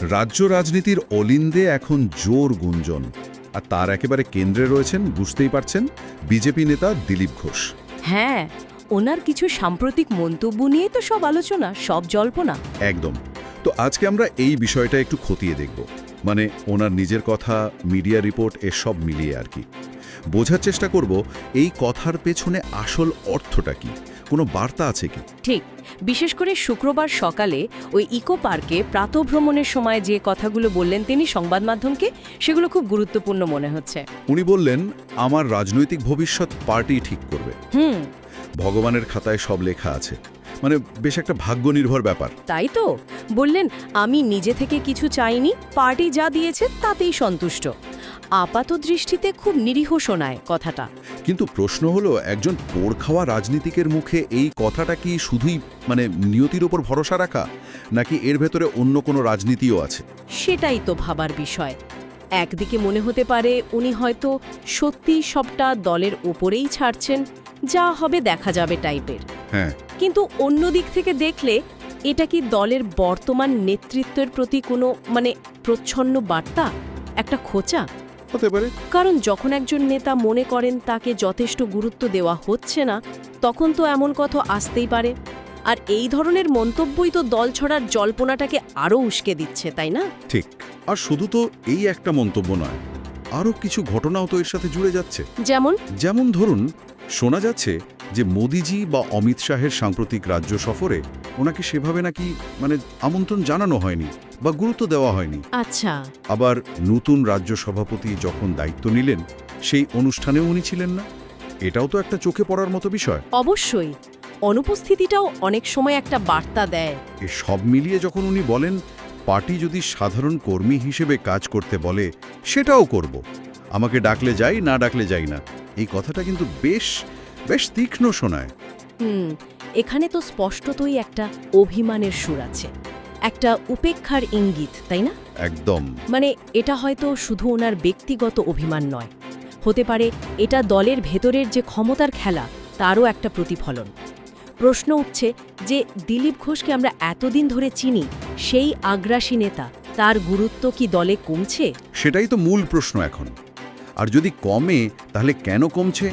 রাজ্য রাজনীতির অলিন্দে এখন জোর গুঞ্জন। আর তার একেবারে কেন্দ্রে রয়েছেন বুঝতেই পারছেন বিজেপি নেতা দিলীপ ঘোষ। হ্যাঁ ওনার কিছু সাম্প্রতিক মন্তব্য নিয়ে তো সব আলোচনা সব জল্পনা। একদম। তো আজকে আমরা এই বিষয়টা একটু খতিয়ে দেখব। মানে ওনার নিজের কথা মিডিয়া রিপোর্ট এসব মিলিয়ে আর কি। বোঝার চেষ্টা করব এই কথার পেছনে আসল অর্থটা কি? কোনো বার্তা আছে কি? ঠিক। বিশেষ করে শুক্রবার সকালে ওই ইকো পার্কে প্রাতভ্রমণের সময় যে কথাগুলো বললেন তিনি সংবাদ মাধ্যমকে সেগুলো খুব গুরুত্বপূর্ণ মনে হচ্ছে। উনি বললেন আমার রাজনৈতিক ভবিষ্যৎ পার্টি ঠিক করবে। হুম। ভগবানের খাতায় সব লেখা আছে। মানে বেশ একটা ভাগ্য নির্ভর ব্যাপার। তাই তো। বললেন আমি নিজে থেকে কিছু চাইনি পার্টি যা দিয়েছে তাতেই সন্তুষ্ট। আপাত দৃষ্টিতে খুব নিরীহ শোনায় কথাটা। কিন্তু প্রশ্ন হলো একজন পোড় খাওয়া রাজনীতিকের মুখে এই কথাটা কি শুধুই মানে নিয়তির ওপর ভরসা রাখা নাকি এর ভেতরে অন্য কোনো রাজনীতিও আছে? সেটাই তো ভাবার বিষয়। একদিকে মনে হতে পারে উনি হয়তো সত্যি সবটা দলের ওপরেই ছাড়ছেন যা হবে দেখা যাবে টাইপের। হ্যাঁ। কিন্তু অন্য দিক থেকে দেখলে এটা কি দলের বর্তমান নেতৃত্বের প্রতি কোনো মানে প্রচ্ছন্ন বার্তা? একটা খোঁচা? হতে পারে। কারণ যখন একজন নেতা মনে করেন তাকে যথেষ্ট গুরুত্ব দেওয়া হচ্ছে না তখন তো এমন কথা আসতেই পারে। আর এই ধরনের মন্তব্যই তো দল ছড়ার জল্পনাটাকে আরও উস্কে দিচ্ছে তাই না? ঠিক। আর শুধু তো এই একটা মন্তব্য নয় আরও কিছু ঘটনাও তো এর সাথে জুড়ে যাচ্ছে। যেমন? যেমন ধরুন শোনা যাচ্ছে যে মোদিজি বা অমিত শাহের সাম্প্রতিক রাজ্য সফরে ওনাকে সেভাবে নাকি মানে আমন্ত্রণ জানানো হয়নি। বা গুরুত্ব দেওয়া হয়নি। আচ্ছা। আবার নতুন রাজ্য সভাপতি যখন দায়িত্ব নিলেন সেই অনুষ্ঠানেও উনি ছিলেন না। এটাও তো একটা চোখে পড়ার মতো বিষয়। অবশ্যই। অনুপস্থিতিটাও অনেক সময় একটা বার্তা দেয়। এ সব মিলিয়ে যখন উনি বলেন পার্টি যদি সাধারণ কর্মী হিসেবে কাজ করতে বলে সেটাও করব। আমাকে ডাকলে যাই না ডাকলে যাই না। এই কথাটা কিন্তু বেশ বেশ তীক্ষ্ণ শোনায়। হুম এখানে তো স্পষ্টতই একটা অভিমানের সুর আছে। একটা উপেক্ষার ইঙ্গিত তাই না? একদম। মানে এটা হয়তো শুধু ওনার ব্যক্তিগত অভিমান নয়। হতে পারে এটা দলের ভেতরের যে ক্ষমতার খেলা তারও একটা প্রতিফলন। প্রশ্ন উঠছে যে দিলীপ ঘোষকে আমরা এতদিন ধরে চিনি সেই আগ্রাসী নেতা তার গুরুত্ব কি দলে কমছে? সেটাই তো মূল প্রশ্ন এখন। আর যদি কমে তাহলে কেন কমছে?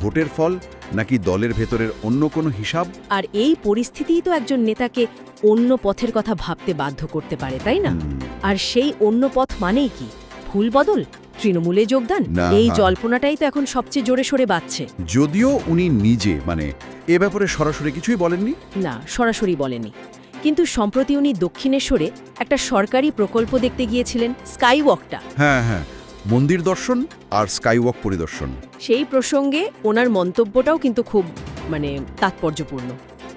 ভোটের ফল নাকি দলের ভেতরের অন্য কোনো হিসাব? আর এই পরিস্থিতিই তো একজন নেতাকে অন্য পথের কথা ভাবতে বাধ্য করতে পারে তাই না? আর সেই অন্য পথ মানেই কি? ফুল বদল? তৃণমূলে যোগদান? এই। জল্পনাটাই তো এখন সবচেয়ে জোরে সরে বাচ্ছে। যদিও উনি নিজে মানে এ ব্যাপারে সরাসরি কিছুই বলেননি? না সরাসরি বলেনি কিন্তু সম্প্রতি উনি দক্ষিণেশ্বরে একটা সরকারি প্রকল্প দেখতে গিয়েছিলেন স্কাইওয়াকটা। হ্যাঁ হ্যাঁ। মন্দির দর্শন আর স্কাইওয়াক পরিদর্শন। সেই প্রসঙ্গে ওনার মন্তব্যটাও কিন্তু খুব মানে তাৎপর্যপূর্ণ।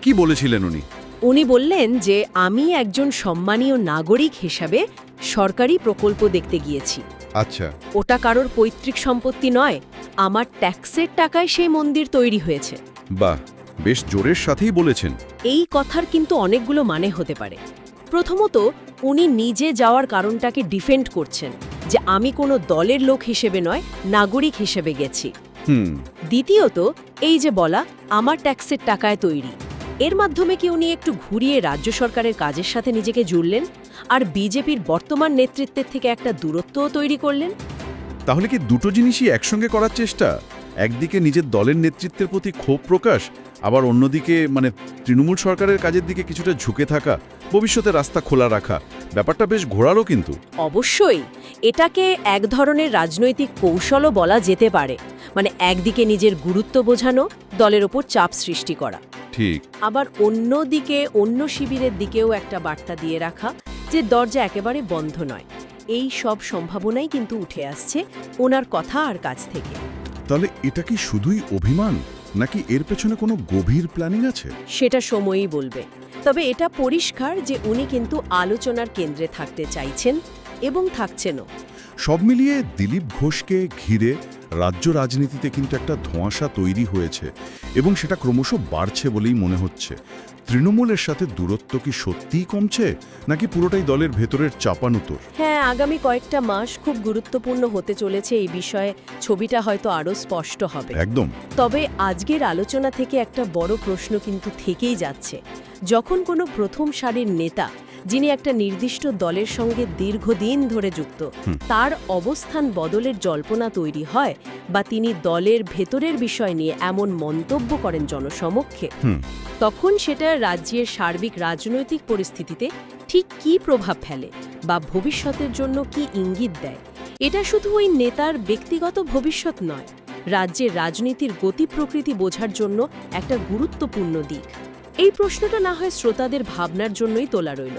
কি বলেছিলেন উনি? উনি বললেন যে আমি একজন সম্মানীয় নাগরিক হিসাবে সরকারি প্রকল্প দেখতে গিয়েছি। আচ্ছা। ওটা কারোর পৈতৃক সম্পত্তি নয় আমার ট্যাক্সের টাকায় সেই মন্দির তৈরি হয়েছে। বাহ বেশ জোরের সাথেই বলেছেন। এই কথার কিন্তু অনেকগুলো মানে হতে পারে। প্রথমত উনি নিজে যাওয়ার কারণটাকে ডিফেন্ড করছেন যে আমি কোনো দলের লোক হিসেবে নয় নাগরিক হিসেবে গেছি। হুম। দ্বিতীয়ত এই যে বলা আমার ট্যাক্সের টাকায় তৈরি। এর মাধ্যমে কি উনি একটু ঘুরিয়ে রাজ্য সরকারের কাজের সাথে নিজেকে জুড়লেন? আর বিজেপির বর্তমান নেতৃত্বের থেকে একটা দূরত্বও তৈরি করলেন? তাহলে কি দুটো জিনিসই একসঙ্গে করার চেষ্টা? একদিকে নিজের দলের নেতৃত্বের প্রতি ক্ষোভ প্রকাশ আবার অন্যদিকে মানে তৃণমূল সরকারের কাজের দিকে কিছুটা ঝুঁকে থাকা ভবিষ্যতে রাস্তা খোলা রাখা ব্যাপারটা বেশ ঘোরালো কিন্তু। অবশ্যই এটাকে এক ধরনের রাজনৈতিক কৌশলও বলা যেতে পারে। মানে একদিকে নিজের গুরুত্ব বোঝানো দলের ওপর চাপ সৃষ্টি করা। ঠিক। আবার অন্য দিকে অন্য শিবিরের দিকেও একটা বার্তা দিয়ে রাখা যে দরজা একেবারে বন্ধ নয়। এই সব সম্ভাবনাই কিন্তু উঠে আসছে ওনার কথা আর কাজ থেকে। তাহলে এটা কি শুধুই অভিমান? নাকি এর পেছনে কোনো গভীর প্ল্যানিং আছে? সেটা সময়ই বলবে। তবে এটা পরিষ্কার যে উনি কিন্তু আলোচনার কেন্দ্রে থাকতে চাইছেন এবং থাকছেনও। সব মিলিয়ে দিলীপ ঘোষকে ঘিরে রাজ্য রাজনীতিতে কিন্তু একটা ধোঁয়াশা তৈরি হয়েছে এবং সেটা ক্রমশ বাড়ছে বলেই মনে হচ্ছে। তৃণমূলের সাথে দূরত্ব কি সত্যিই কমছে নাকি পুরোটাই দলের ভেতরের চাপানুতোর হ্যাঁ আগামী কয়েকটা মাস খুব গুরুত্বপূর্ণ হতে চলেছে এই বিষয়ে ছবিটা হয়তো আরও স্পষ্ট হবে। একদম। তবে আজকের আলোচনা থেকে একটা বড় প্রশ্ন কিন্তু থেকেই যাচ্ছে। যখন কোনো প্রথম সারির নেতা যিনি একটা নির্দিষ্ট দলের সঙ্গে দীর্ঘদিন ধরে যুক্ত। তার অবস্থান বদলের জল্পনা তৈরি হয় বা তিনি দলের ভেতরের বিষয় নিয়ে এমন মন্তব্য করেন জনসমক্ষে। তখন সেটা রাজ্যের সার্বিক রাজনৈতিক পরিস্থিতিতে ঠিক কী প্রভাব ফেলে বা ভবিষ্যতের জন্য কি ইঙ্গিত দেয়? এটা শুধু ওই নেতার ব্যক্তিগত ভবিষ্যৎ নয় রাজ্যের রাজনীতির গতি প্রকৃতি বোঝার জন্য একটা গুরুত্বপূর্ণ দিক। এই প্রশ্নটা না হয় শ্রোতাদের ভাবনার জন্যই তোলা রইল।